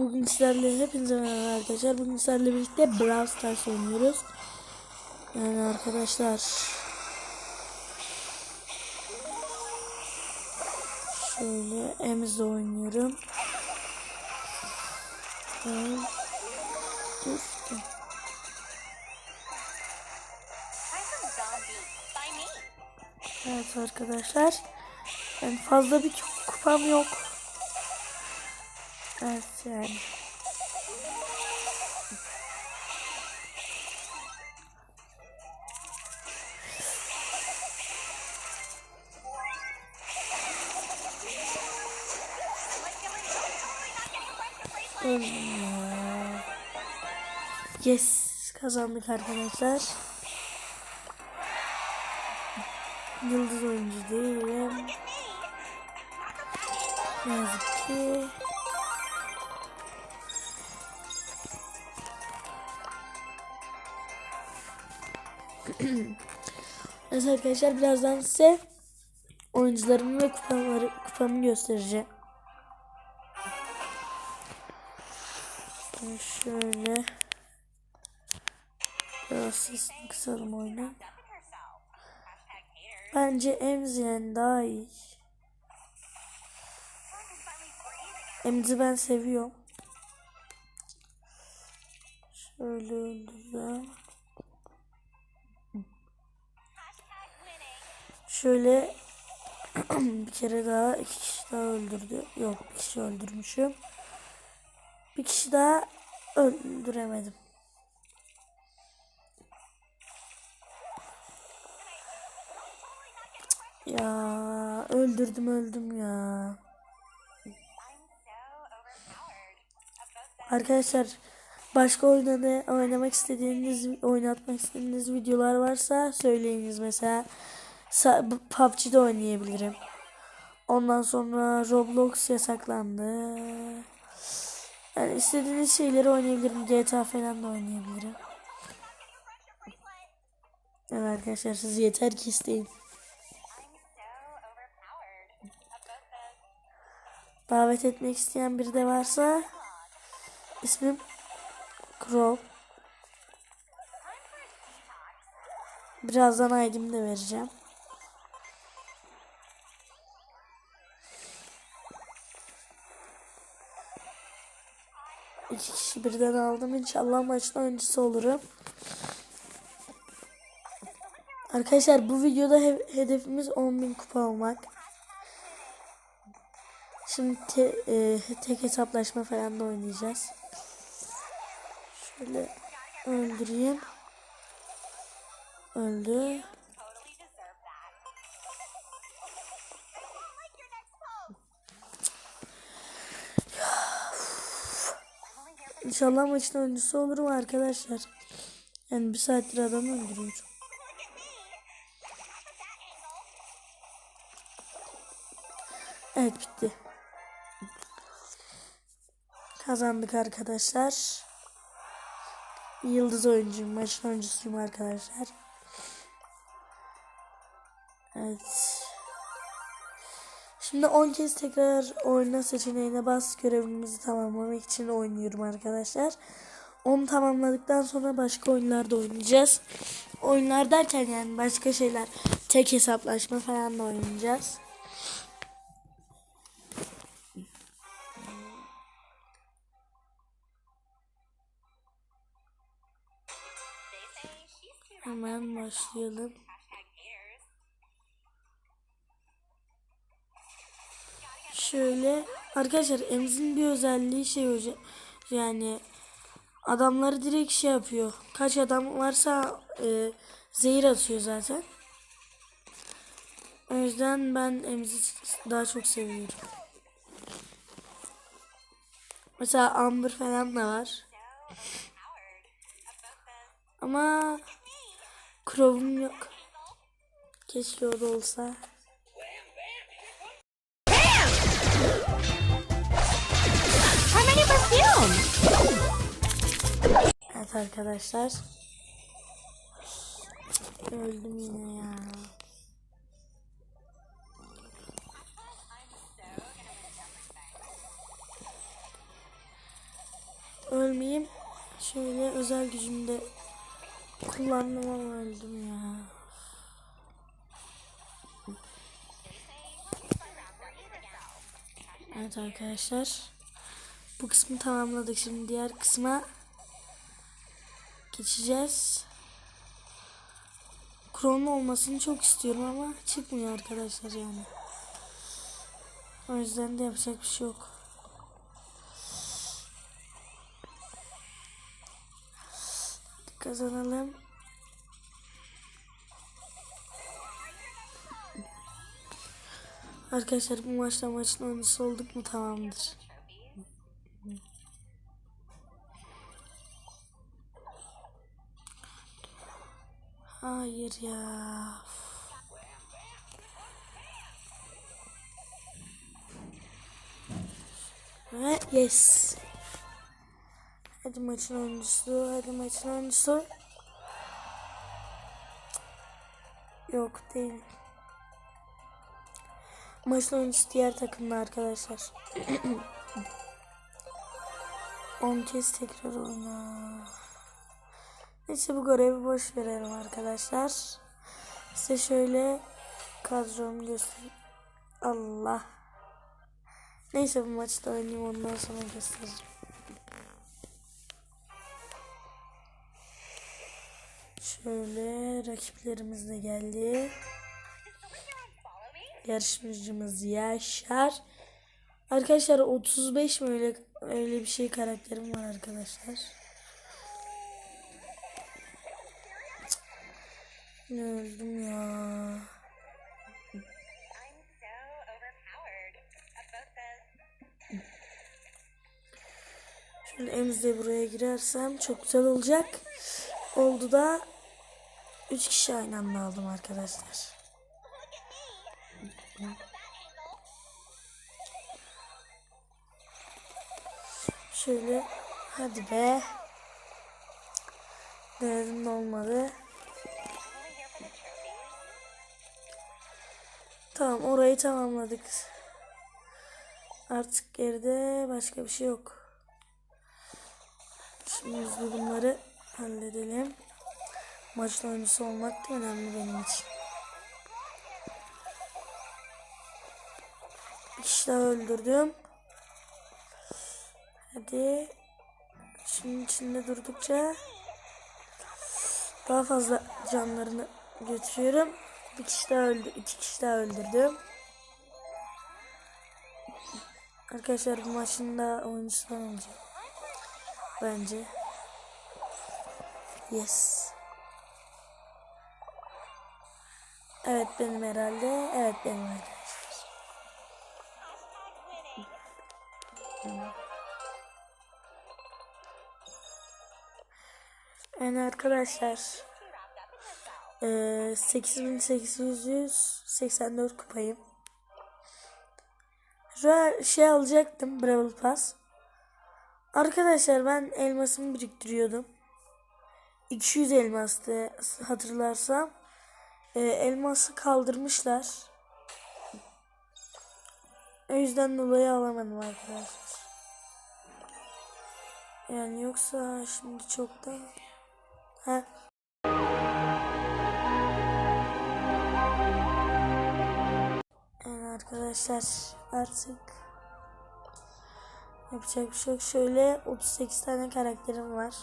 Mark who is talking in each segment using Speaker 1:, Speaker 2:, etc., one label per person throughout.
Speaker 1: Bugün sizlerle hepinize merhaba arkadaşlar. Bugün sizlerle birlikte Brawl Stars oynuyoruz. Yani arkadaşlar şöyle Emiz'de oynuyorum. Dur. Evet arkadaşlar. Yani fazla bir kupam yok. Evet. Yes kazandık arkadaşlar. Yıldız oyuncu değilim. Ne yazık ki. Evet arkadaşlar birazdan size oyuncularımı ve kupaları, kupamı göstereceğim. Şöyle biraz sesini kısalım oyunu. Bence Emzi'den daha iyi. Emzi ben seviyorum. Şöyle öldüreceğim. Şöyle bir kere daha iki kişi daha öldürdü. Yok bir kişi öldürmüşüm. Bir kişi daha öldüremedim. Ya öldürdüm öldüm ya. Arkadaşlar başka oyunda oynamak istediğiniz oynatmak istediğiniz videolar varsa söyleyiniz mesela PUBG'de oynayabilirim. Ondan sonra Roblox yasaklandı. Yani istediğiniz şeyleri oynayabilirim. GTA falan da oynayabilirim. Evet arkadaşlar siz yeter ki isteyin. Davet etmek isteyen biri de varsa ismim Crow. Birazdan ID'mi de vereceğim. İki kişi birden aldım. İnşallah maçın oyuncusu olurum. Arkadaşlar bu videoda he- hedefimiz 10.000 kupa olmak. Şimdi te, e, tek hesaplaşma falan da oynayacağız. Şöyle öldüreyim. Öldü. İnşallah maçın oyuncusu olurum arkadaşlar. Yani bir saattir adam öldürüyorum. Evet bitti. Kazandık arkadaşlar. Yıldız oyuncuyum. Maçın oyuncusuyum arkadaşlar. Evet. Şimdi 10 kez tekrar oyna seçeneğine bas görevimizi tamamlamak için oynuyorum arkadaşlar. Onu tamamladıktan sonra başka oyunlarda oynayacağız. Oyunlar derken yani başka şeyler tek hesaplaşma falan da oynayacağız. Hemen başlayalım. Şöyle arkadaşlar Emz'in bir özelliği şey hoca yani adamları direkt şey yapıyor. Kaç adam varsa e, zehir atıyor zaten. O yüzden ben Emz'i daha çok seviyorum. Mesela Amber falan da var. Ama Crow'um yok. Keşke o da olsa. Evet arkadaşlar. Öldüm yine ya. ölmeyeyim. Şöyle özel gücümde kullandım ama öldüm ya. Evet arkadaşlar. Bu kısmı tamamladık. Şimdi diğer kısma geçeceğiz. Kronlu olmasını çok istiyorum ama çıkmıyor arkadaşlar yani. O yüzden de yapacak bir şey yok. Kazanalım. Arkadaşlar bu maçta maçın oyuncusu olduk mu tamamdır. Hayır ya. Ve yes. Hadi maçın oyuncusu, hadi maçın oyuncusu. Yok değil. Maçın oyuncusu diğer takımda arkadaşlar. 10 kez tekrar oyna. Neyse bu görevi boş verelim arkadaşlar. Size şöyle kadromu göstereyim. Allah. Neyse bu maçta oynayayım ondan sonra göstereceğim. Şöyle rakiplerimiz de geldi. Yarışmacımız Yaşar. Arkadaşlar 35 mi öyle öyle bir şey karakterim var arkadaşlar. Ne öldüm ya. Şöyle emzde buraya girersem çok güzel olacak. Oldu da 3 kişi aynı anda aldım arkadaşlar. Şöyle hadi be. Denedim de olmadı. Tamam orayı tamamladık. Artık geride başka bir şey yok. Şimdi biz bunları halledelim. Maçın oyuncusu olmak da önemli benim için. Bir kişi daha öldürdüm. Hadi. Şunun içinde durdukça daha fazla canlarını götürüyorum. Bir kişi daha öldü, iki kişi daha öldürdüm. Arkadaşlar bu maçın da oyuncusu ben. Bence. Yes. Evet benim herhalde. Evet benim arkadaşlar. Yani arkadaşlar. Eee 8884 kupayım. An şey alacaktım Brawl Pass. Arkadaşlar ben elmasımı biriktiriyordum. 200 elmastı hatırlarsam. Ee, elması kaldırmışlar. O yüzden dolayı alamadım arkadaşlar. Yani yoksa şimdi çok da... Ha. Arkadaşlar artık yapacak bir şey yok. Şöyle 38 tane karakterim var.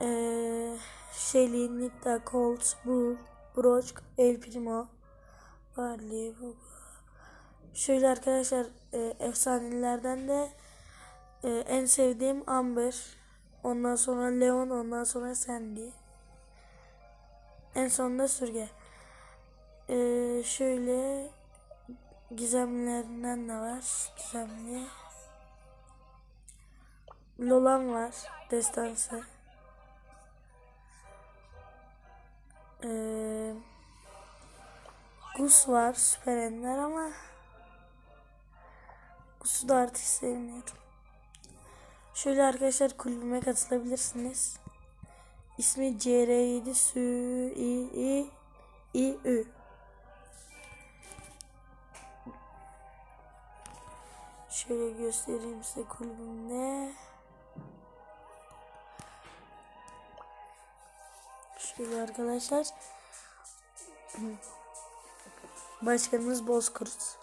Speaker 1: Ee, Shelly, Nita, Colt, Bull, Brock, El Primo, Barley, bu. Şöyle arkadaşlar e, efsanelerden de e, en sevdiğim Amber. Ondan sonra Leon, ondan sonra Sandy. En sonunda Sürge. Ee, şöyle gizemlerinden de var. Gizemli. Lolan var. Destansı. Ee, Gus var. Süper Ender ama Gus'u da artık sevmiyorum. Şöyle arkadaşlar kulübüme katılabilirsiniz. İsmi CR7 Sü İ İ İ Ü. Şöyle göstereyim size kulübüm ne. Şöyle arkadaşlar. Başkanımız Bozkurt.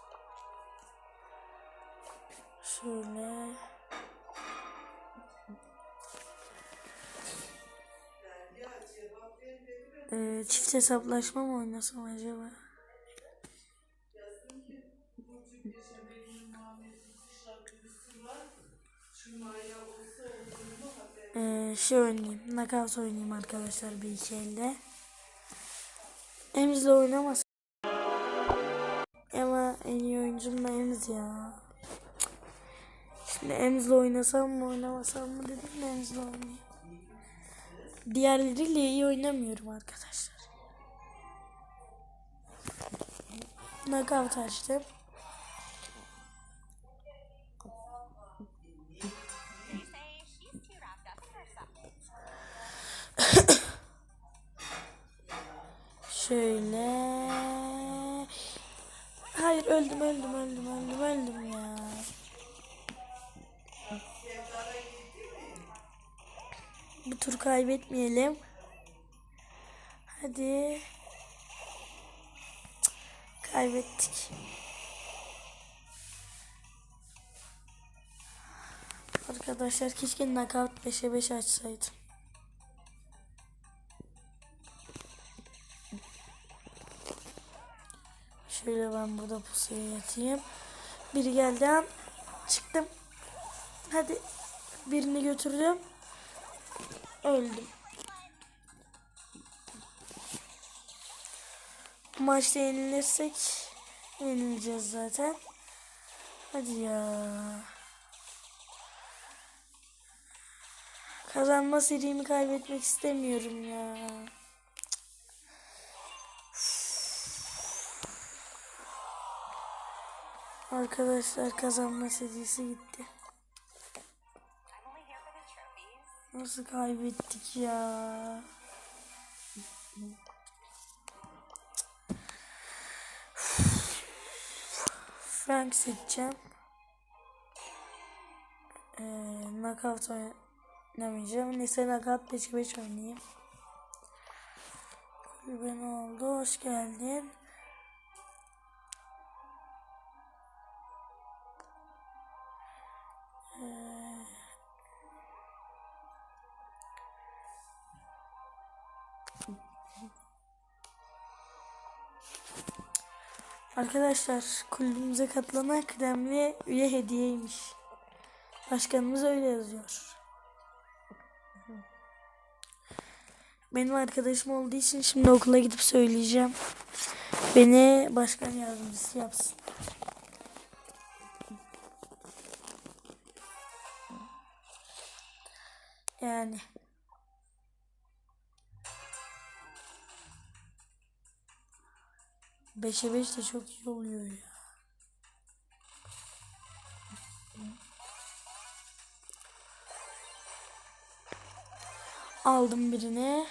Speaker 1: Şöyle. Ee, çift hesaplaşma mı oynasam acaba? Ee, şey oynayayım. Knockout oynayayım arkadaşlar bir iki elde. Emz'le oynamaz. Ama en iyi oyuncum da Emz ya. Şimdi Emz'le oynasam mı oynamasam mı dedim de Emz'le oynayayım. Diğerleriyle iyi oynamıyorum arkadaşlar. Knockout açtım. Şöyle. Hayır öldüm öldüm öldüm öldüm öldüm ya. Bu tur kaybetmeyelim. Hadi. Kaybettik. Arkadaşlar keşke knockout 5'e 5 açsaydım. Şöyle ben burada pusuya yatayım. Biri geldi çıktım. Hadi birini götürdüm. Öldüm. Maçta yenilirsek yenileceğiz zaten. Hadi ya. Kazanma serimi kaybetmek istemiyorum ya. Arkadaşlar kazanma serisi gitti. Nasıl kaybettik ya? Frank seçeceğim. Ee, knockout oynamayacağım. Neyse knockout 5 5 oynayayım. Ne oldu? Hoş geldin. Arkadaşlar kulübümüze katılan kıdemli üye hediyeymiş. Başkanımız öyle yazıyor. Benim arkadaşım olduğu için şimdi okula gidip söyleyeceğim. Beni başkan yardımcısı yapsın. Yani. Beşe beş de çok iyi oluyor ya. Aldım birini.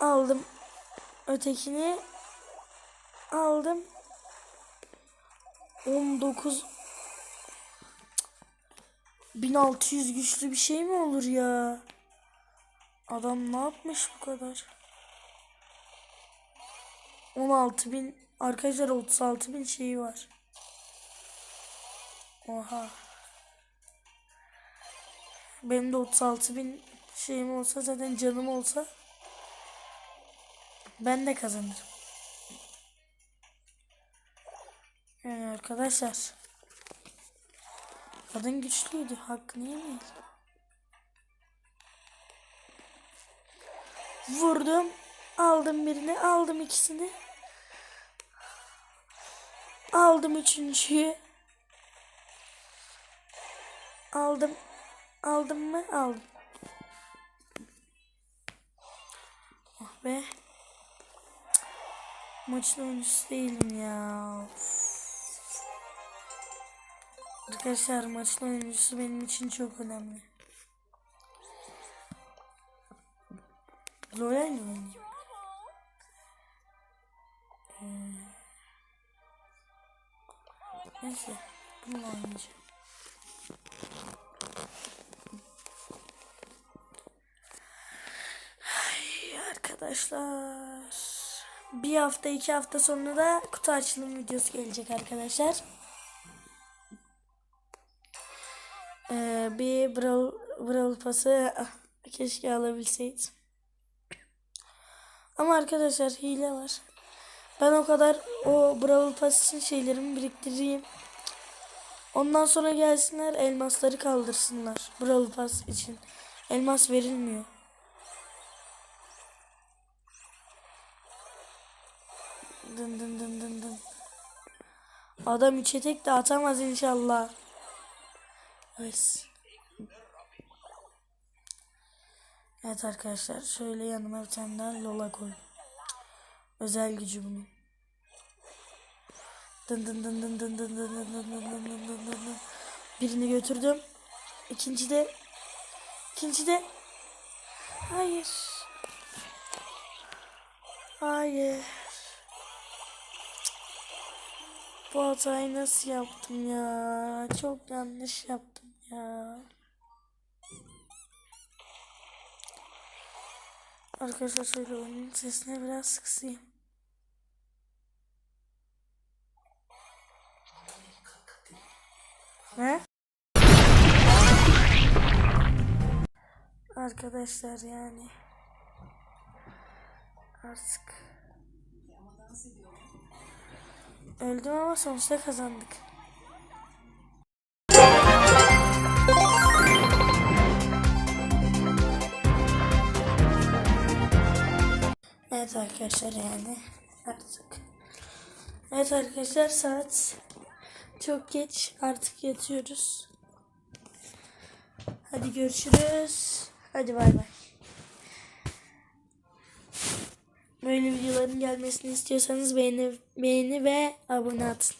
Speaker 1: Aldım ötekini. Aldım. 19 1600 güçlü bir şey mi olur ya? Adam ne yapmış bu kadar? 16 bin arkadaşlar 36 bin şeyi var. Oha. Benim de 36 bin şeyim olsa zaten canım olsa ben de kazanırım. Yani arkadaşlar kadın güçlüydü hakkını yemeyin. Vurdum. Aldım birini. Aldım ikisini. Aldım üçüncüyü. Aldım. Aldım mı? Aldım. Oh be. Maçın oyuncusu değilim ya. Arkadaşlar maçın oyuncusu benim için çok önemli. Lol oynayayım. Ee, neyse. Bununla oynayacağım. Ay, arkadaşlar. Bir hafta iki hafta sonra da kutu açılım videosu gelecek arkadaşlar. Ee, bir Brawl, Brawl Pass'ı ah, keşke alabilseydim. Ama arkadaşlar hile var. Ben o kadar o Brawl Pass için şeylerimi biriktireyim. Ondan sonra gelsinler elmasları kaldırsınlar. Brawl Pass için. Elmas verilmiyor. Dın dın dın dın dın. Adam üçe tek de atamaz inşallah. Evet. Evet arkadaşlar şöyle yanıma bir tane daha Lola koy. Özel gücü bunun. Dın dın dın dın dın dın dın dın dın dın dın dın dın dın. Birini götürdüm. İkinci de ikinci de hayır. Hayır. Bu hatayı nasıl yaptım ya? Çok yanlış yaptım ya. Arkadaşlar şöyle oyunun sesine biraz kısayım. Ne? Arkadaşlar yani artık öldüm ama sonuçta kazandık. Evet arkadaşlar yani artık. Evet arkadaşlar saat çok geç artık yatıyoruz. Hadi görüşürüz. Hadi bay bay. Böyle videoların gelmesini istiyorsanız beğeni, beğeni ve abone atın.